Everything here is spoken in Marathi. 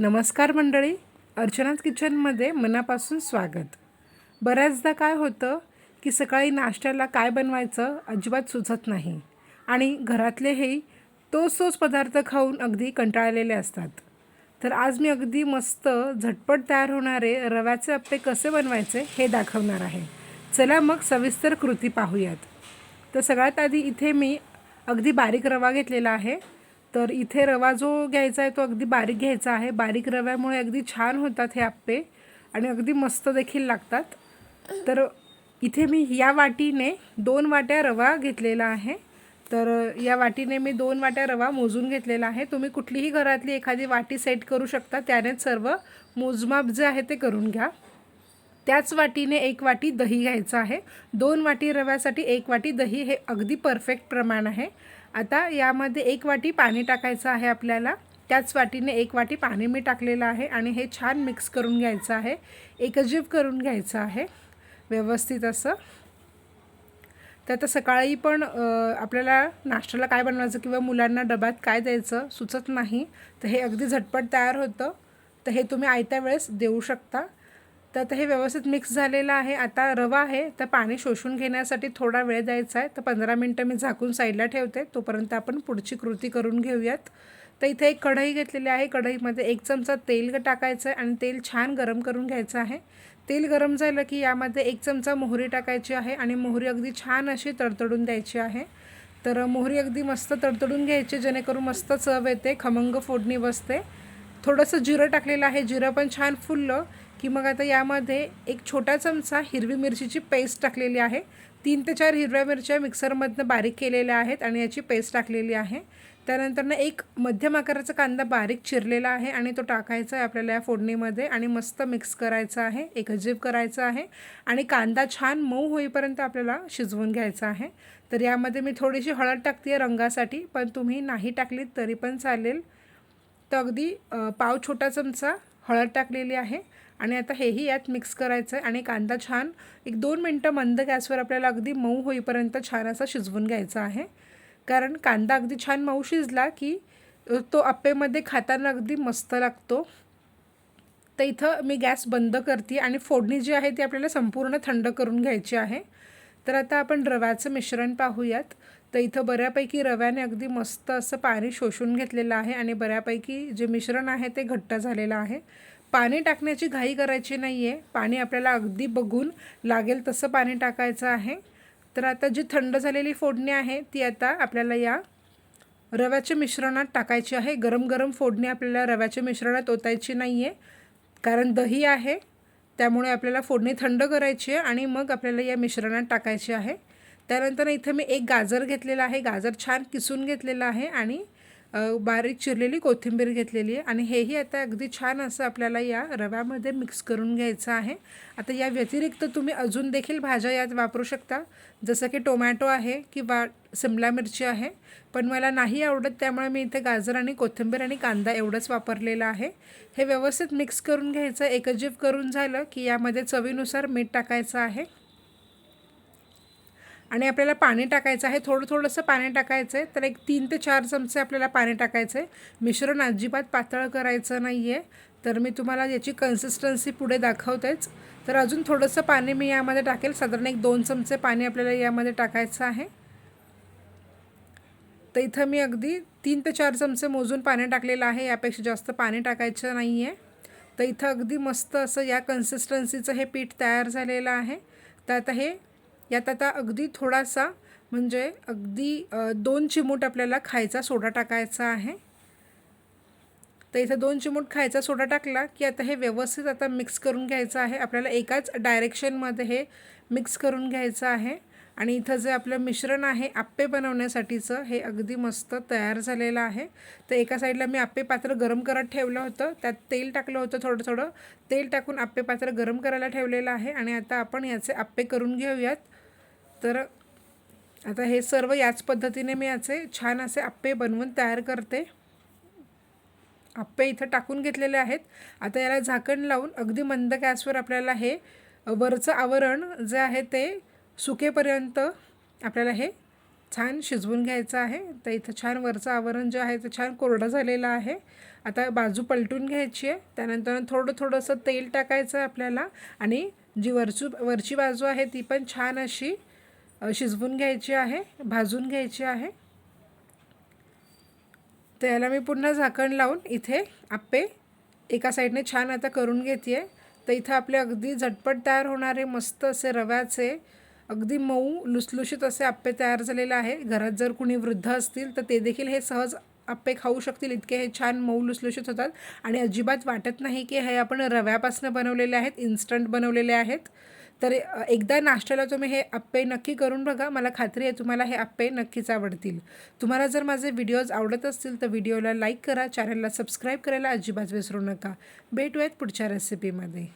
नमस्कार मंडळी अर्चनाच किचनमध्ये मनापासून स्वागत. बऱ्याचदा काय होतं की सकाळी नाश्त्याला काय बनवायचं अजिबात सुचत नाही आणि घरातलेही तोच तोच पदार्थ खाऊन अगदी कंटाळलेले असतात. तर आज मी अगदी मस्त झटपट तयार होणारे रव्याचे अप्पे कसे बनवायचे हे दाखवणार आहे. चला मग सविस्तर कृती पाहूयात. तर सगळ्यात आधी इथे मी अगदी बारीक रवा घेतलेला आहे. तर इथे रवा जो घ्यायचा आहे तो अगदी बारीक घ्यायचा आहे. बारीक रव्यामुळे अगदी छान होतात हे आप्पे आणि अगदी मस्त देखील लागतात. तर इथे मी या वाटीने दोन वाट्या रवा घेतलेला आहे. तर या वाटीने मी दोन वाट्या रवा मोजून घेतलेला आहे. तुम्ही कुठलीही घरातली एखादी वाटी सेट करू शकता. त्यानेच सर्व मोजमाप जे आहे ते करून घ्या. त्याच वाटीने एक वाटी दही घ्यायचं आहे. दोन वाटी रव्यासाठी एक वाटी दही हे अगदी परफेक्ट प्रमाण आहे. आता यामध्ये एक वाटी पाणी टाकायचं आहे आपल्याला. त्याच वाटीने एक वाटी पाणी मी टाकलेलं आहे आणि हे छान मिक्स करून घ्यायचं आहे. एकजीव करून घ्यायचं आहे. व्यवस्थित असं. तर आता सकाळी पण आपल्याला नाश्त्याला काय बनवायचं किंवा मुलांना डब्यात काय द्यायचं सुचत नाही. तर हे अगदी झटपट तयार होतं. तर हे तुम्ही आयत्या वेळेस देऊ शकता. तर आता हे व्यवस्थित मिक्स झालेलं आहे. आता रवा आहे तर पाणी शोषून घेण्यासाठी थोडा वेळ द्यायचा आहे. तर पंधरा मिनटं मी झाकून साईडला ठेवते. तोपर्यंत आपण पुढची कृती करून घेऊयात. तर इथे एक कढई घेतलेली आहे. कढईमध्ये एक चमचा तेल टाकायचं आहे आणि तेल छान गरम करून घ्यायचं आहे. तेल गरम झालं की यामध्ये एक चमचा मोहरी टाकायची आहे आणि मोहरी अगदी छान अशी तडतडून द्यायची आहे. तर मोहरी अगदी मस्त तडतडून घ्यायची जेणेकरून मस्त चव येते खमंग फोडणी बसते. थोडंसं जिरं टाकलेलं आहे. जिरं पण छान फुललं की मग आता यामध्ये एक छोटा चमचा हिरवी मिरचीची पेस्ट टाकलेली आहे. तीन ते चार हिरव्या मिरच्या मिक्सरमधनं बारीक केलेल्या आहेत आणि याची पेस्ट टाकलेली आहे. त्यानंतरनं एक मध्यम आकाराचा कांदा बारीक चिरलेला आहे आणि तो टाकायचा आहे आपल्याला या फोडणीमध्ये आणि मस्त मिक्स करायचा आहे. एकजीव करायचा आहे आणि कांदा छान मऊ होईपर्यंत आपल्याला शिजवून घ्यायचा आहे. तर यामध्ये मी थोडीशी हळद टाकते आहे रंगासाठी पण तुम्ही नाही टाकलीत तरी पण चालेल. तर अगदी पाव छोटा चमचा हळद टाकलेली आहे. आणि आता हेही यात मिक्स करायचं आहे आणि कांदा छान एक दोन मिनटं मंद गॅसवर आपल्याला अगदी मऊ होईपर्यंत छान असा शिजवून घ्यायचा आहे. कारण कांदा अगदी छान मऊ शिजला की तो आप्पेमध्ये खाताना अगदी मस्त लागतो. तर इथं मी गॅस बंद करते आणि फोडणी जी आहे ती आपल्याला संपूर्ण थंड करून घ्यायची आहे. तर आता आपण रव्याचं मिश्रण पाहूयात. तर इथं बऱ्यापैकी रव्याने अगदी मस्त असं पाणी शोषून घेतलेलं आहे आणि बऱ्यापैकी जे मिश्रण आहे ते घट्ट झालेलं आहे. पाणी टाकण्याची घाई करायची नाही आहे पाणी आपल्याला अगदी बघून लागेल तसं पाणी टाकायचं आहे. तर आता जी थंड झालेली फोडणी आहे ती आता आपल्याला या रव्याच्या मिश्रणात टाकायची आहे. गरम गरम फोडणी आपल्याला रव्याच्या मिश्रणात ओतायची नाही आहे कारण दही आहे त्यामुळे आपल्याला फोडणी थंड करायची आहे आणि मग आपल्याला या मिश्रणात टाकायची आहे. त्यानंतर इथं मी एक गाजर घेतलेला आहे. गाजर छान किसून घेतलेला आहे आणि बारीक चिरलेली कोथिंबीर घेतलेली आहे आणि हेही आता अगदी छान असं आपल्याला या रव्यामध्ये मिक्स करून घ्यायचं आहे. आता या व्यतिरिक्त तुम्ही अजून देखील भाज्या यात वापरू शकता. जसं की टोमॅटो आहे किंवा सिमला मिरची आहे. पण मला नाही आवडत त्यामुळे मी इथे गाजर आणि कोथिंबीर आणि कांदा एवढंच वापरलेलं आहे. हे व्यवस्थित मिक्स करून घ्यायचं. एकजीव करून झालं की यामध्ये चवीनुसार मीठ टाकायचं आहे. आणि आपल्याला पाणी टाकायचं आहे थोडं थोडंसं पाणी टाकायचं आहे तर एक तीन ते चार चमचे आपल्याला पाणी टाकायचं आहे मिश्रण अजिबात पातळ करायचं नाही आहे तर मी तुम्हाला याची कन्सिस्टन्सी पुढे दाखवतेच. तर अजून थोडंसं पाणी मी यामध्ये टाकेल. साधारण एक दोन चमचे पाणी आपल्याला यामध्ये टाकायचं आहे. तर इथं मी अगदी तीन ते चार चमचे मोजून पाणी टाकलेलं आहे. यापेक्षा जास्त पाणी टाकायचं नाही आहे तर इथं अगदी मस्त असं या कन्सिस्टन्सीचं हे पीठ तयार झालेलं आहे. तर आता हे यात आता अगदी थोडासा म्हणजे अगदी दोन चिमूट आपल्याला खायचा सोडा टाकायचा आहे. तर इथं दोन चिमूट खायचा सोडा टाकला की आता हे व्यवस्थित आता मिक्स करून घ्यायचं आहे. आपल्याला एकाच डायरेक्शनमध्ये हे मिक्स करून घ्यायचं आहे. आणि इथं जे आपलं मिश्रण आहे आप्पे बनवण्यासाठीचं हे अगदी मस्त तयार झालेलं आहे. तर एका साईडला मी आप्पे पात्र गरम करत ठेवलं होतं. त्यात तेल टाकलं होतं थोडं थोडं तेल टाकून आप्पे पात्र गरम करायला ठेवलेलं आहे आणि आता आपण याचे आप्पे करून घेऊयात. तर आता हे सर्व याच पद्धतीने मी याचे छान असे आप्पे बनवून तयार करते. आप्पे इथं टाकून घेतलेले आहेत. आता याला झाकण लावून अगदी मंद गॅसवर आपल्याला हे वरचं आवरण जे आहे ते सुकेपर्यंत आपल्याला हे छान शिजवून घ्यायचं आहे. तर इथं छान वरचं आवरण जे आहे ते छान कोरडं झालेलं आहे. आता बाजू पलटून घ्यायची आहे. त्यानंतर थोडं थोडंसं तेल टाकायचं आहे आपल्याला. आणि जी वरची वरची बाजू आहे ती पण छान अशी शिजवून घ्यायची आहे. भाजून घ्यायची आहे. तर याला मी पुन्हा झाकण लावून इथे आप्पे एका साईडने छान आता करून घेते आहे तर इथं आपले अगदी झटपट तयार होणारे मस्त असे रव्याचे अगदी मऊ लुसलुशीत असे आप्पे तयार झालेले आहे. घरात जर कुणी वृद्ध असतील तर ते देखील हे सहज आप्पे खाऊ शकतील. इतके हे छान मऊ लुसलुशीत होतात. आणि अजिबात वाटत नाही की हे आपण रव्यापासून बनवलेले आहेत इन्स्टंट बनवलेले आहेत. तर एकदा नाश्त्याला तुम्ही हे आप्पे नक्की करून बघा. मला खात्री आहे तुम्हाला हे आप्पे नक्कीच आवडतील. तुम्हाला जर माझे व्हिडिओज आवडत असतील तर व्हिडिओला लाईक करा. चॅनलला सबस्क्राईब करायला अजिबात विसरू नका. भेटूयात पुढच्या रेसिपीमध्ये